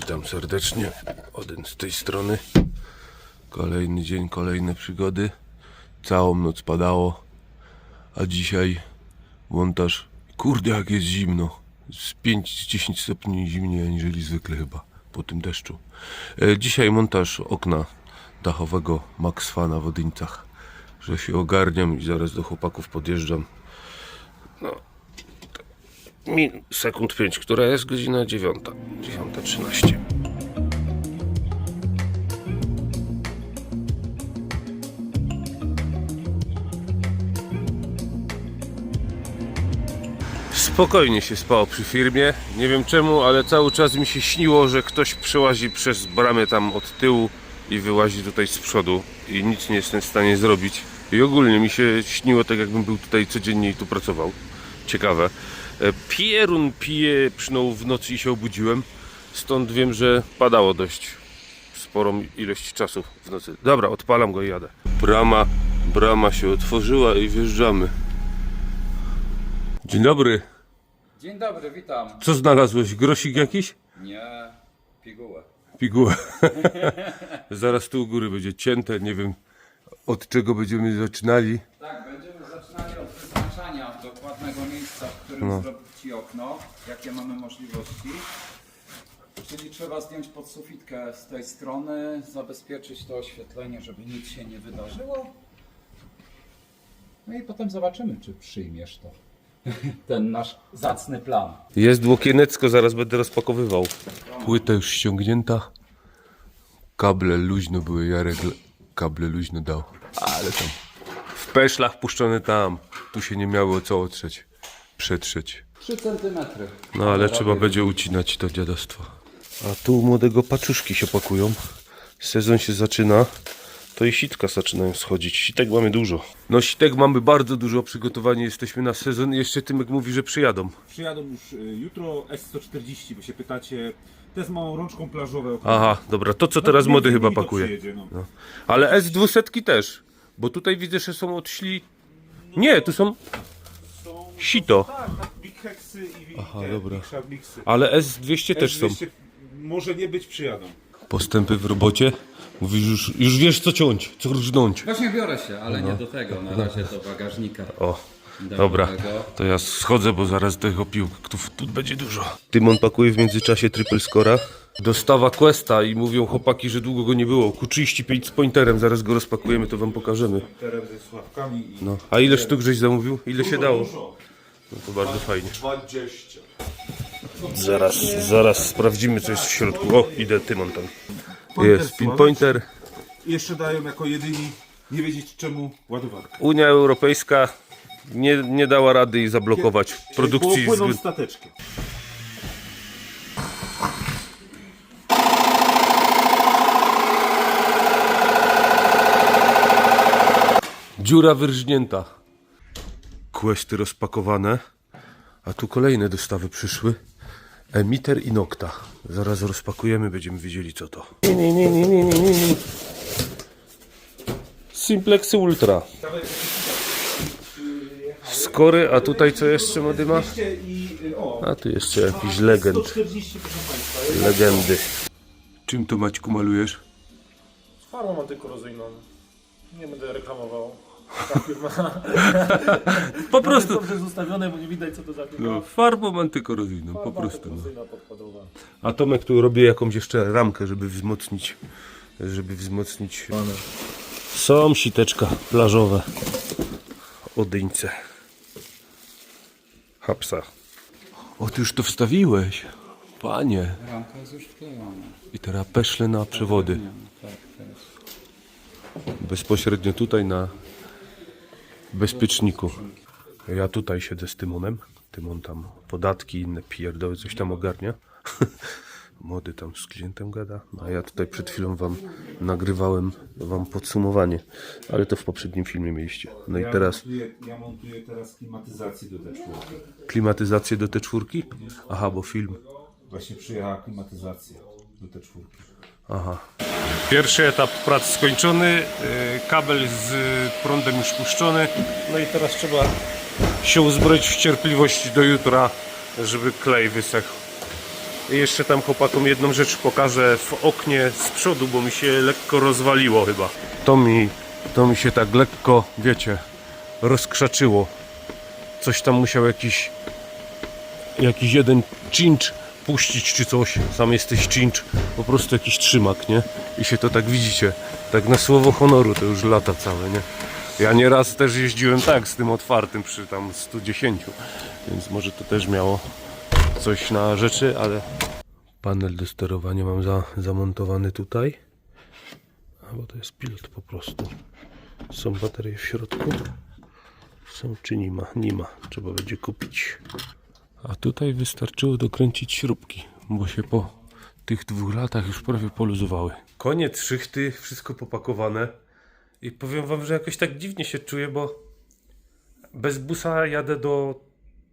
Witam serdecznie. Odyn z tej strony. Kolejny dzień, kolejne przygody. Całą noc padało, a dzisiaj montaż. Kurde, jak jest zimno. Z 5-10 stopni zimniej aniżeli zwykle chyba po tym deszczu. E, dzisiaj montaż okna dachowego Max Fana w Odyńcach. Że się ogarniam i zaraz do chłopaków podjeżdżam. No, min sekund 5, która jest godzina 9. 9.13. Spokojnie się spało przy firmie. Nie wiem czemu, ale cały czas mi się śniło, że ktoś przełazi przez bramę tam od tyłu i wyłazi tutaj z przodu i nic nie jestem w stanie zrobić. I ogólnie mi się śniło tak, jakbym był tutaj codziennie i tu pracował. Ciekawe. Pierun pije, przynął w nocy i się obudziłem. Stąd wiem, że padało dość sporą ilość czasu w nocy. Dobra, odpalam go i jadę. Brama, brama się otworzyła i wjeżdżamy. Dzień dobry. Dzień dobry, witam. Co znalazłeś? Grosik jakiś? Nie, pigułę. Pigułę. Zaraz tu u góry będzie cięte. Nie wiem od czego będziemy zaczynali. Tak, będziemy zaczynali od wyznaczania dokładnego którym No. zrobić Ci okno, jakie mamy możliwości. Czyli trzeba zdjąć podsufitkę z tej strony, zabezpieczyć to oświetlenie, żeby nic się nie wydarzyło. No i potem zobaczymy, czy przyjmiesz to. Ten nasz zacny plan. Jest dłokienecko, zaraz będę rozpakowywał. Płyta już ściągnięta. Kable luźno były, Jarek kable luźno dał. Ale tam w peszlach puszczone tam. Tu się nie miało o co otrzeć. Przetrzeć. 3 cm. No ale trzeba będzie ucinać to dziadostwo. A tu u młodego paczuszki się pakują. Sezon się zaczyna. To i sitka zaczynają schodzić. Sitek mamy dużo. No sitek mamy bardzo dużo. Przygotowanie jesteśmy na sezon. Jeszcze Tymek mówi, że przyjadą. Przyjadą już y, jutro S140, bo się pytacie. Te z małą rączką plażową. Aha, dobra. To co teraz No, młody między chyba pakuje. przyjedzie, no. Ale S200 też. Bo tutaj widzę, że są odśli... Nie, tu są... Sito. Big Hexy i Aha, te, dobra. Ale S200 też są. S200 Może nie być przyjadą. Postępy w robocie. Mówisz, już, już wiesz co ciąć, co rżnąć. Właśnie biorę się, ale nie do tego. Na razie do bagażnika. O, dobra. To ja schodzę, bo zaraz tych opiłków tu będzie dużo. Tymon pakuje w międzyczasie triple scora. Dostawa Questa i mówią chłopaki, że długo go nie było. Q35 z pointerem, zaraz go rozpakujemy, to wam pokażemy. Ze słuchawkami i No. A ile sztuk żeś zamówił? Ile się dało? No to bardzo fajnie. 20. Zaraz, zaraz sprawdzimy co jest w środku. O, idę Tymon tam. Jest pinpointer. Jeszcze dają jako jedyni nie wiedzieć czemu ładowarkę. Unia Europejska nie, nie dała rady i zablokować produkcji. Płyną Z... Dziura wyrżnięta. Questy rozpakowane. A tu kolejne dostawy przyszły. Emiter i Nocta. Zaraz rozpakujemy, będziemy wiedzieli co to. Nie, nie, nie, nie, nie, nie, nie. Simplexy Ultra. Skory, a tutaj co jeszcze y, o, A tu jeszcze jakiś legend. 140 proszę Państwa. Legendy. Czym to Maćku malujesz? Farmą antykorozyjną. Nie będę reklamował. Ta firma Po jest prostu. dobrze jest ustawione, bo nie widać co to za firma. No, farbą antykorozyjną, po Farba prostu. No. podkładowa. A Tomek tu robi jakąś jeszcze ramkę, żeby wzmocnić, żeby wzmocnić. Są siteczka plażowe. Odyńce. Hapsa. O, ty już to wstawiłeś. Panie. Ramka jest już wklejona. I teraz peszle na przewody. Tak, teraz. Bezpośrednio tutaj na bezpieczniku. Ja tutaj siedzę z Tymonem. Tymon tam podatki, inne pierdoły, coś tam ogarnia. Młody tam z klientem gada. A ja tutaj przed chwilą wam nagrywałem wam podsumowanie. Ale to w poprzednim filmie mieliście. No i Ja teraz montuję, ja montuję teraz klimatyzację do T4. klimatyzację do T4. Aha, bo film. Właśnie przyjechała klimatyzacja do T4. Aha. Pierwszy etap prac skończony, y, kabel z prądem już puszczony. No i teraz trzeba się uzbroić w cierpliwość do jutra, żeby klej wysechł. I jeszcze tam chłopakom jedną rzecz pokażę w oknie z przodu, bo mi się lekko rozwaliło chyba. To mi, to mi się tak lekko, wiecie, rozkrzaczyło. Coś tam musiał jakiś jakiś jeden cinch puścić czy coś. Sam jesteś cinch, po prostu jakiś trzymak, nie? I się to tak widzicie. Tak na słowo honoru to już lata całe, nie? Ja nieraz też jeździłem tak z tym otwartym przy tam 110, więc może to też miało coś na rzeczy, ale panel do sterowania mam za, zamontowany tutaj. A bo to jest pilot po prostu. Są baterie w środku. Są czy nie ma? Nie ma. Trzeba będzie kupić. A tutaj wystarczyło dokręcić śrubki, bo się po tych dwóch latach już prawie poluzowały. Koniec szychty, wszystko popakowane. I powiem wam, że jakoś tak dziwnie się czuję, bo bez busa jadę do,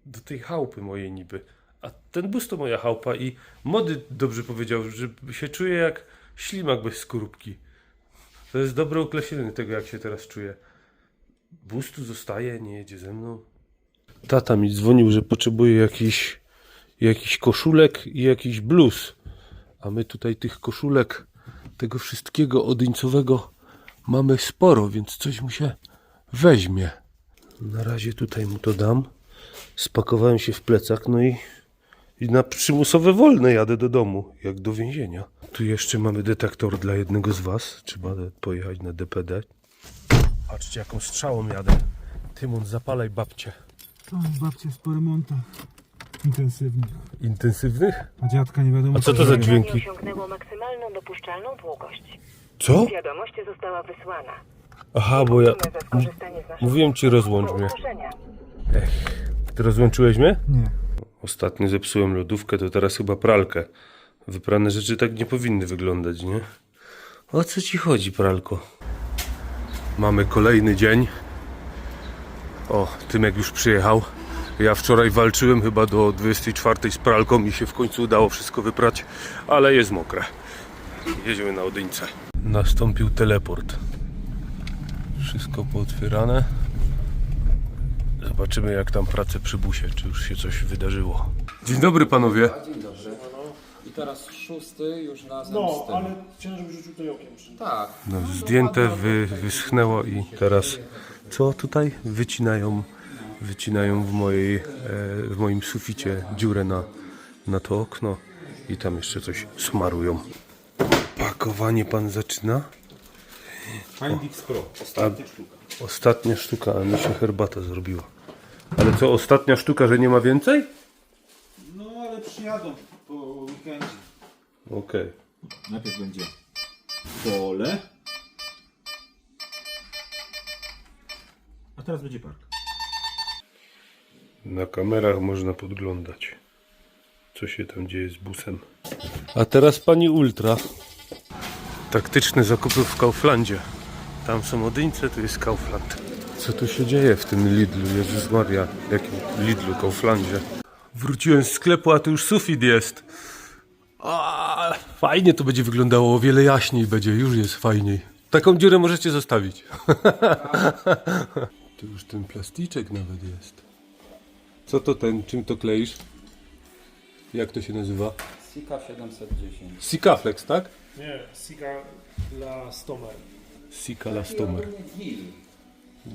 do tej chałupy mojej niby. A ten bus to moja chałupa i mody dobrze powiedział, że się czuję jak ślimak bez skorupki. To jest dobre określenie tego, jak się teraz czuję. Bus tu zostaje, nie jedzie ze mną. Tata mi dzwonił, że potrzebuje jakiś, jakiś koszulek i jakiś bluz. A my tutaj tych koszulek, tego wszystkiego odyńcowego mamy sporo, więc coś mu się weźmie. Na razie tutaj mu to dam. Spakowałem się w plecak, no i, i na przymusowe wolne jadę do domu, jak do więzienia. Tu jeszcze mamy detektor dla jednego z was. Trzeba pojechać na DPD. Patrzcie, jaką strzałą jadę. Tymon, zapalaj babcię. O, babcia w remontach intensywnych. Intensywnych? A dziadka nie wiadomo A co to za dźwięki? osiągnęło maksymalną dopuszczalną długość. Co? Wiadomość została wysłana. Aha, bo ja... Mówiłem ci rozłącz mnie. usłyszenia. Ty rozłączyłeś mnie? Nie. Ostatnio zepsułem lodówkę, to teraz chyba pralkę. Wyprane rzeczy tak nie powinny wyglądać, nie? O co ci chodzi, pralko? Mamy kolejny dzień. O, tym jak już przyjechał. Ja wczoraj walczyłem chyba do 24 z pralką i się w końcu udało wszystko wyprać, ale jest mokre. Jedziemy na Odyńce. Nastąpił teleport. Wszystko pootwierane. Zobaczymy jak tam prace przy busie, czy już się coś wydarzyło. Dzień dobry panowie. Dzień dobry. Teraz szósty już razem z No, tym. ale chciałem, żebyś rzucił tutaj okiem. przy- Tak. No, zdjęte, wy, wyschnęło i teraz co tutaj? Wycinają, wycinają w, mojej, e, w moim suficie dziurę na, na to okno i tam jeszcze coś smarują. Pakowanie pan zaczyna? Findix Pro. Ostatnia sztuka. Ostatnia sztuka, a mi się herbata zrobiła. Ale co, ostatnia sztuka, że nie ma więcej? No ale przyjadą weekendzie. Okej. Najpierw będzie pole. A teraz będzie park. Na kamerach można podglądać, co się tam dzieje z busem. A teraz pani Ultra. Taktyczne zakupy w Kauflandzie. Tam są Odyńce, tu jest Kaufland. Co tu się dzieje w tym Lidlu? Jezus Maria, jakim Lidlu, Kauflandzie? Wróciłem z sklepu, a tu już sufit jest. A, fajnie to będzie wyglądało, o wiele jaśniej będzie, już jest fajniej. Taką dziurę możecie zostawić. tu już ten plasticzek nawet jest. Co to ten, czym to kleisz? Jak to się nazywa? Sika 710. Sikaflex, tak? Nie, Sika dla Stomer. Sika Lastomer. Gil.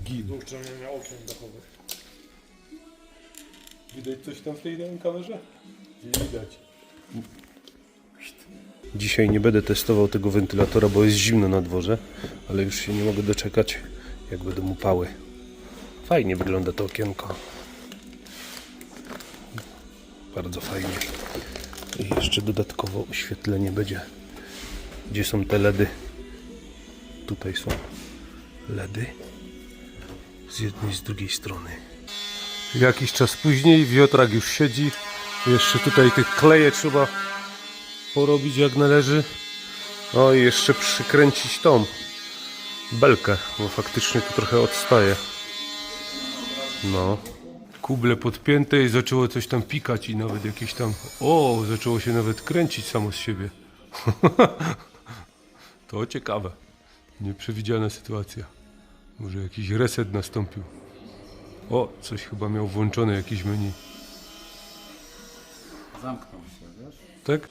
Gil. Do uszczelniania okien dachowych. Widać coś tam w tej kamerze? Nie widać. Dzisiaj nie będę testował tego wentylatora, bo jest zimno na dworze, ale już się nie mogę doczekać, jak będą upały. Fajnie wygląda to okienko. Bardzo fajnie. I jeszcze dodatkowo oświetlenie będzie. Gdzie są te LEDy? Tutaj są LEDy. Z jednej i z drugiej strony. Jakiś czas później wiotrak już siedzi. Jeszcze tutaj tych kleje trzeba porobić jak należy. No i jeszcze przykręcić tą belkę, bo faktycznie tu trochę odstaje. No. Kuble podpięte i zaczęło coś tam pikać i nawet jakieś tam... O, zaczęło się nawet kręcić samo z siebie. to ciekawe. Nieprzewidziana sytuacja. Może jakiś reset nastąpił. O, coś chyba miał włączone jakieś menu. Zamknął się, wiesz? Tak?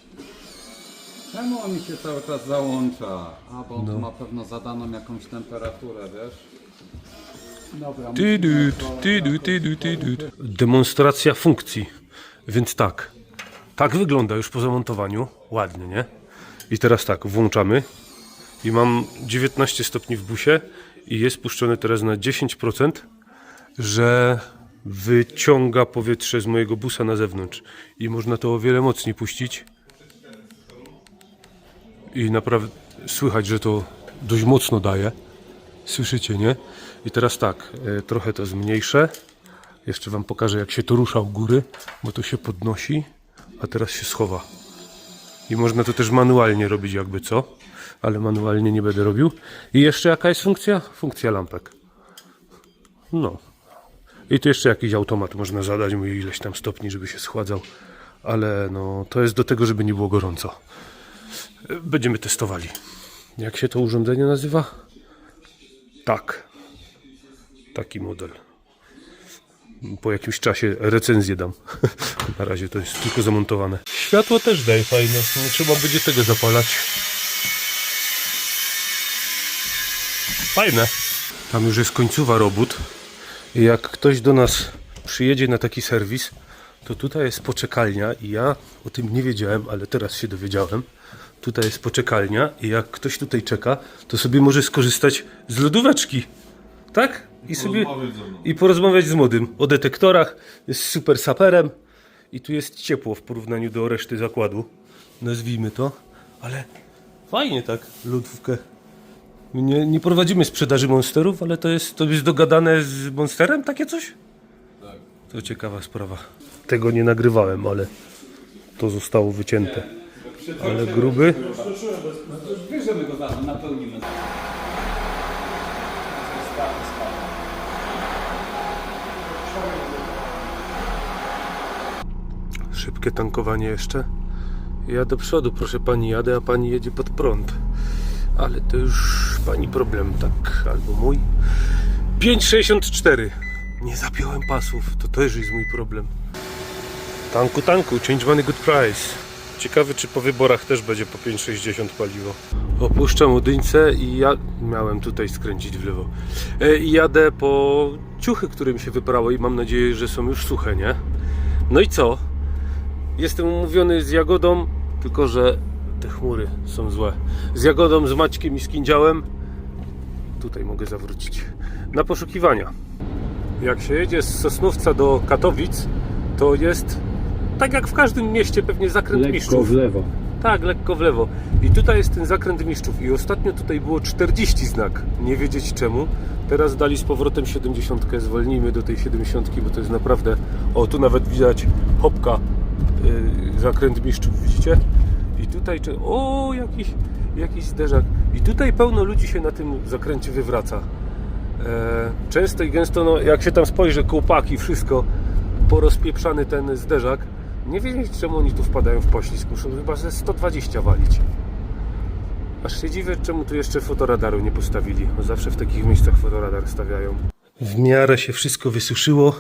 Czemu on mi się cały czas załącza? A, bo on No. tu ma pewno zadaną jakąś temperaturę, wiesz? Dobra, musimy. Demonstracja funkcji. Więc tak. Tak wygląda już po zamontowaniu. Ładnie, nie? I teraz tak, włączamy. I mam 19 stopni w busie i jest puszczone teraz na 10%, że wyciąga powietrze z mojego busa na zewnątrz. I można to o wiele mocniej puścić. I naprawdę słychać, że to dość mocno daje. Słyszycie, nie? I teraz tak, e, trochę to zmniejszę. Jeszcze Wam pokażę, jak się to rusza u góry, bo to się podnosi, a teraz się schowa. I można to też manualnie robić, jakby co, ale manualnie nie będę robił. I jeszcze jaka jest funkcja? Funkcja lampek. No. I tu jeszcze jakiś automat można zadać mu ileś tam stopni, żeby się schładzał, ale no to jest do tego, żeby nie było gorąco. Będziemy testowali. Jak się to urządzenie nazywa? Tak. Taki model. Po jakimś czasie recenzję dam. Na razie to jest tylko zamontowane. Światło też daje fajne. Nie trzeba będzie tego zapalać. Fajne. Tam już jest końcowa robót. I jak ktoś do nas przyjedzie na taki serwis, to tutaj jest poczekalnia i ja o tym nie wiedziałem, ale teraz się dowiedziałem. Tutaj jest poczekalnia i jak ktoś tutaj czeka, to sobie może skorzystać z lodóweczki. Tak? I sobie i porozmawiać z młodym o detektorach, jest super saperem i tu jest ciepło w porównaniu do reszty zakładu. Nazwijmy to, ale fajnie tak lodówkę. Nie, nie prowadzimy sprzedaży monsterów, ale to jest, to jest dogadane z monsterem takie coś? To ciekawa sprawa. Tego nie nagrywałem, ale to zostało wycięte. Ale gruby. Wiesz, że my go za- napełnimy. Szybkie tankowanie jeszcze. Ja do przodu, proszę pani, jadę, a pani jedzie pod prąd. Ale to już pani problem, tak, albo mój. 5,64. Nie zapiąłem pasów, to też jest mój problem. Tanku, tanku, change money, good price. Ciekawy, czy po wyborach też będzie po 5,60 paliwo. Opuszczam Udyńce i ja miałem tutaj skręcić w lewo. E, I jadę po ciuchy, które mi się wyprało i mam nadzieję, że są już suche, nie? No i co? Jestem umówiony z Jagodą, tylko że te chmury są złe. Z Jagodą, z Maćkiem i z Kindziałem. Tutaj mogę zawrócić. Na poszukiwania. Jak się jedzie z Sosnówca do Katowic, to jest tak jak w każdym mieście pewnie zakręt mistrzów. lewo. Tak, lekko w lewo. I tutaj jest ten zakręt mistrzów. I ostatnio tutaj było 40 znak. Nie wiedzieć czemu. Teraz dali z powrotem 70. Zwolnijmy do tej 70, bo to jest naprawdę. O, tu nawet widać hopka. Yy, zakręt mistrzów, widzicie? I tutaj. czy- O, jakiś, jakiś zderzak. I tutaj pełno ludzi się na tym zakręcie wywraca. E, często i gęsto, no, jak się tam spojrzy, kołpaki, wszystko, porozpieprzany ten zderzak. Nie wiedzieć, czemu oni tu wpadają w poślizg. Muszą chyba ze 120 walić. Aż się dziwię, czemu tu jeszcze fotoradaru nie postawili. Zawsze w takich miejscach fotoradar stawiają. W miarę się wszystko wysuszyło.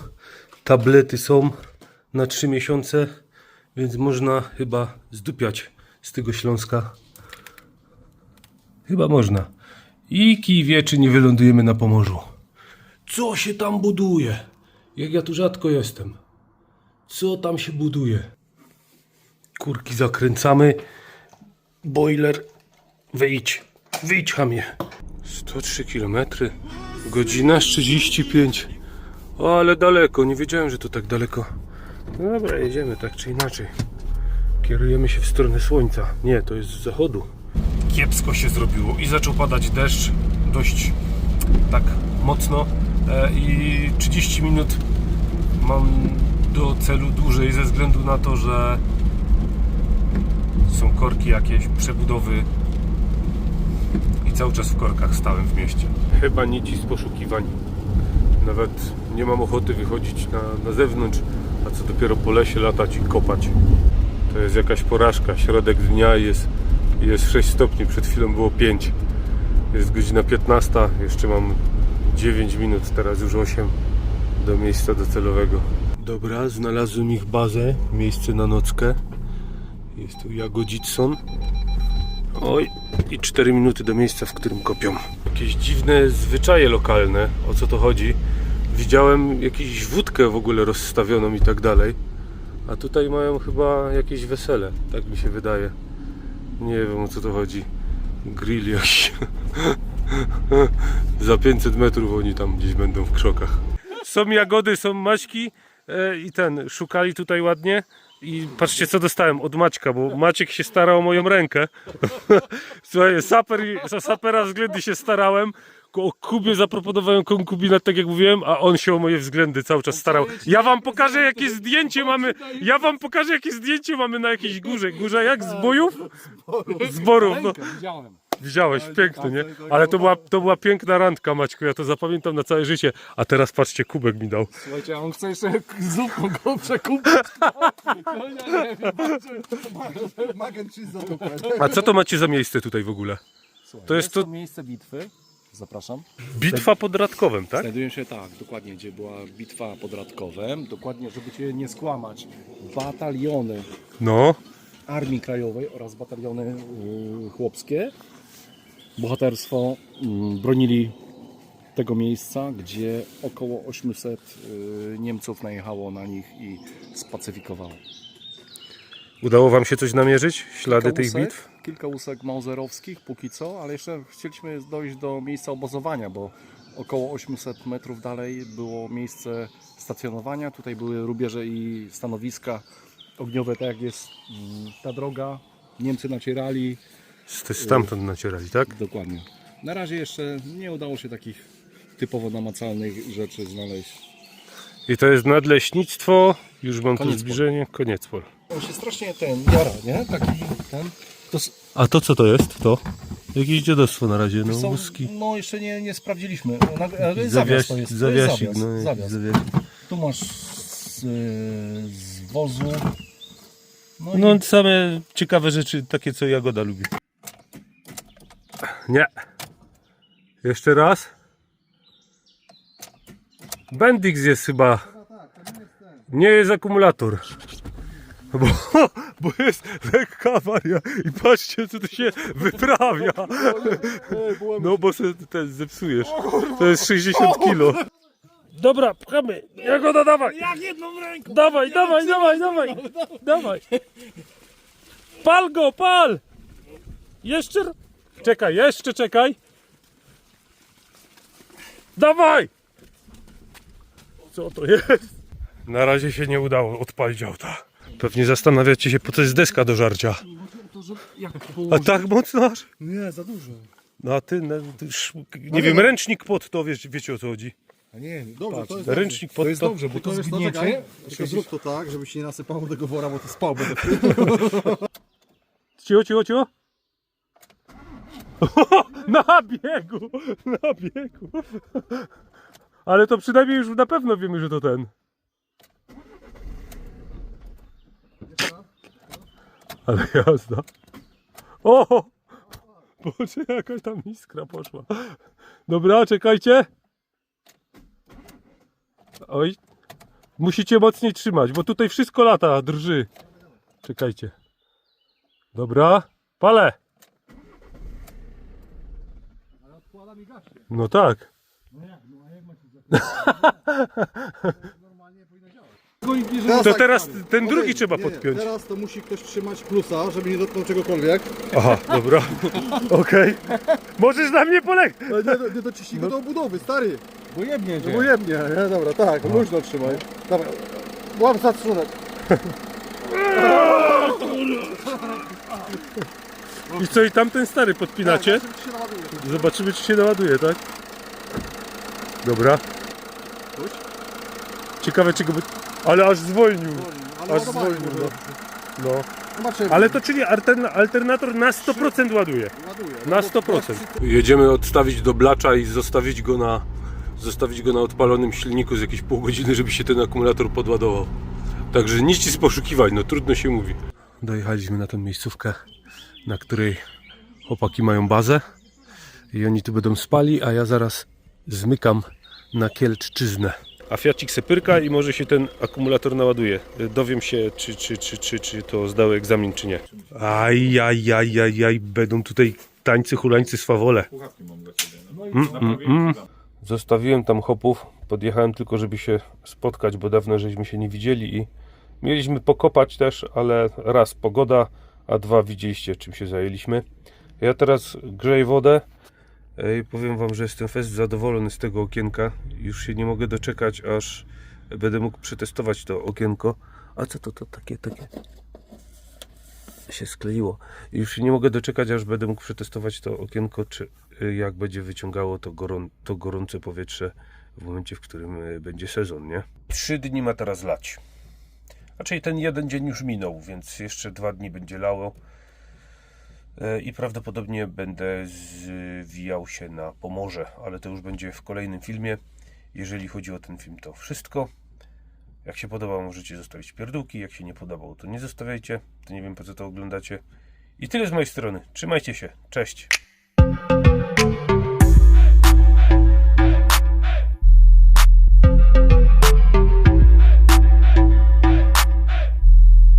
Tablety są na 3 miesiące, więc można chyba zdupiać z tego Śląska. Chyba można. I kij wie, czy nie wylądujemy na Pomorzu. Co się tam buduje? Jak ja tu rzadko jestem. Co tam się buduje? Kurki zakręcamy. Boiler. Wyjdź. Wyjdź, hamie. 103 km. Godzina 35. O, ale daleko. Nie wiedziałem, że to tak daleko. Dobra, jedziemy tak czy inaczej. Kierujemy się w stronę słońca. Nie, to jest z zachodu. Kiepsko się zrobiło i zaczął padać deszcz. Dość tak mocno. E, I 30 minut mam do celu dłużej ze względu na to, że są korki jakieś, przebudowy i cały czas w korkach stałem w mieście. Chyba nic z poszukiwań. Nawet nie mam ochoty wychodzić na, na zewnątrz, a co dopiero po lesie latać i kopać. To jest jakaś porażka. Środek dnia jest, jest 6 stopni, przed chwilą było 5. Jest godzina 15, jeszcze mam 9 minut, teraz już 8 do miejsca docelowego. Dobra, znalazłem ich bazę, miejsce na nockę Jest tu Jagodzicson. Oj, i 4 minuty do miejsca, w którym kopią. Jakieś dziwne zwyczaje lokalne. O co to chodzi? Widziałem jakąś wódkę w ogóle rozstawioną i tak dalej. A tutaj mają chyba jakieś wesele, tak mi się wydaje. Nie wiem o co to chodzi. Grill jakiś. Za 500 metrów oni tam gdzieś będą w krzokach. Są jagody, są maćki e, i ten, szukali tutaj ładnie. I patrzcie co dostałem od Maćka, bo Maciek się starał o moją rękę. Słuchaj, saper, za sapera względy się starałem. O Kubie zaproponowałem konkubinat, tak jak mówiłem, a on się o moje względy cały czas starał. Ja wam pokażę jakie zdjęcie mamy. Ja wam pokażę jakie zdjęcie mamy na jakiejś górze. Górze jak? Z bojów? Zborów. No. Widziałeś, piękne, nie? Ale to była, to była piękna randka, Maćku, ja to zapamiętam na całe życie. A teraz patrzcie, kubek mi dał. Słuchajcie, a on chce jeszcze zupą go przekupić. A co to macie za miejsce tutaj w ogóle? To jest to miejsce bitwy. Zapraszam. bitwa pod Radkowem, tak? Znajdują się tak, dokładnie, gdzie była bitwa pod Radkowem. Dokładnie, żeby Cię nie skłamać, bataliony No. Armii Krajowej oraz bataliony y, chłopskie bohaterstwo y, bronili tego miejsca, gdzie około 800 y, Niemców najechało na nich i spacyfikowało. Udało wam się coś namierzyć? Ślady tych bitw? Kilka łusek mauserowskich póki co, ale jeszcze chcieliśmy dojść do miejsca obozowania, bo około 800 metrów dalej było miejsce stacjonowania. Tutaj były rubieże i stanowiska ogniowe, tak jak jest mm, ta droga. Niemcy nacierali, Stamtąd nacierali, tak? dokładnie. Na razie jeszcze nie udało się takich typowo namacalnych rzeczy znaleźć. I to jest nadleśnictwo, już mam tu Koniec zbliżenie, koniec pol. On się strasznie ten jara, nie? Taki ten. To s- A to co to jest? To? Jakieś dziadostwo na razie, no są, łuski. no jeszcze nie, nie sprawdziliśmy. Na, e, zawias Zawias, to jest. to jest zawiasik, zawias, no zawias. zawiasik. Tu masz z, y, z wozu. No, No i same ciekawe rzeczy, takie co Jagoda lubi. Nie. Jeszcze raz. Bendix jest chyba. Nie jest akumulator. Bo, bo jest lekka awaria i patrzcie co tu się wyprawia. No bo se ten zepsujesz. To jest 60 kilo. Dobra, pchamy. Jagoda dawaj. Jak jedną ręką. Dawaj, dawaj, dawaj, dawaj. Dawaj. Pal go, pal! Jeszcze. Czekaj, jeszcze czekaj. Dawaj! Co to jest? Na razie się nie udało odpalić auta. Pewnie zastanawiacie się, po co jest deska do żarcia. A tak mocno aż? Nie, za dużo. No a ty, no, ty sz- nie wiem, ręcznik pod to, wiesz, wiecie o co chodzi. A nie, dobrze, to jest Ręcznik pod to jest dobrze, bo to jest zgniecie. tylko zrób to tak, żeby się nie nasypało tego wora, bo to spał będę. Cicho, cicho, cicho. Na biegu! Na biegu! Ale to przynajmniej już na pewno wiemy, że to ten. Ale jazda. O! Boże, jakaś tam iskra poszła. Dobra, czekajcie. Oj. Musicie mocniej trzymać, bo tutaj wszystko lata, drży. Czekajcie. Dobra, palę. No tak. To teraz ten drugi trzeba podpiąć. Teraz to musi ktoś trzymać plusa, żeby nie dotknął czegokolwiek. Aha, dobra. Okej. Możesz na mnie polegać. Ale nie, nie dociśnij go do obudowy, stary. Bo jebnie No bo jebnie, nie? Dobra, tak, luźno trzymaj. Dobra, łap za trzunek. I co, i tamten stary podpinacie? Tak, się naładuje. Zobaczymy, czy się naładuje, tak? Dobra. Ciekawe, czego by... Ale aż zwolnił. Ale Aż ładowanie zwolnił, no. no. Zobaczymy. Ale to czyli alterna- alternator na 100% ładuje. Ładuje. Na 100%. Jedziemy odstawić do blacza i zostawić go na zostawić go na odpalonym silniku z jakieś pół godziny, żeby się ten akumulator podładował. Także nic z poszukiwań, no trudno się mówi. Dojechaliśmy na tę miejscówkę, na której chłopaki mają bazę i oni tu będą spali, a ja zaraz zmykam na Kielczczyznę. A Fiacik se pyrka i może się ten akumulator naładuje. Dowiem się, czy, czy, czy, czy, czy to zdały egzamin, czy nie. Aj, aj, aj, aj, aj, będą tutaj tańcy, hulańcy, swawole. Mam dla Ciebie. No i Mm, mm, dam. Zostawiłem tam hopów, podjechałem tylko, żeby się spotkać, bo dawno żeśmy się nie widzieli i mieliśmy pokopać też, ale raz pogoda, a dwa widzieliście czym się zajęliśmy. Ja teraz grzeję wodę i powiem wam, że jestem fest zadowolony z tego okienka. Już się nie mogę doczekać, aż będę mógł przetestować to okienko. A co to, to takie, takie się skleiło. Już się nie mogę doczekać, aż będę mógł przetestować to okienko, czy y, jak będzie wyciągało to, gorą, to gorące powietrze w momencie, w którym y, będzie sezon, nie? Trzy dni ma teraz lać. Raczej ten jeden dzień już minął, więc jeszcze dwa dni będzie lało. E, I prawdopodobnie będę zwijał się na Pomorze, ale to już będzie w kolejnym filmie. Jeżeli chodzi o ten film, to wszystko. Jak się podoba, możecie zostawić pierdółki. Jak się nie podobał, to nie zostawiajcie. To nie wiem po co to oglądacie. I tyle z mojej strony. Trzymajcie się. Cześć.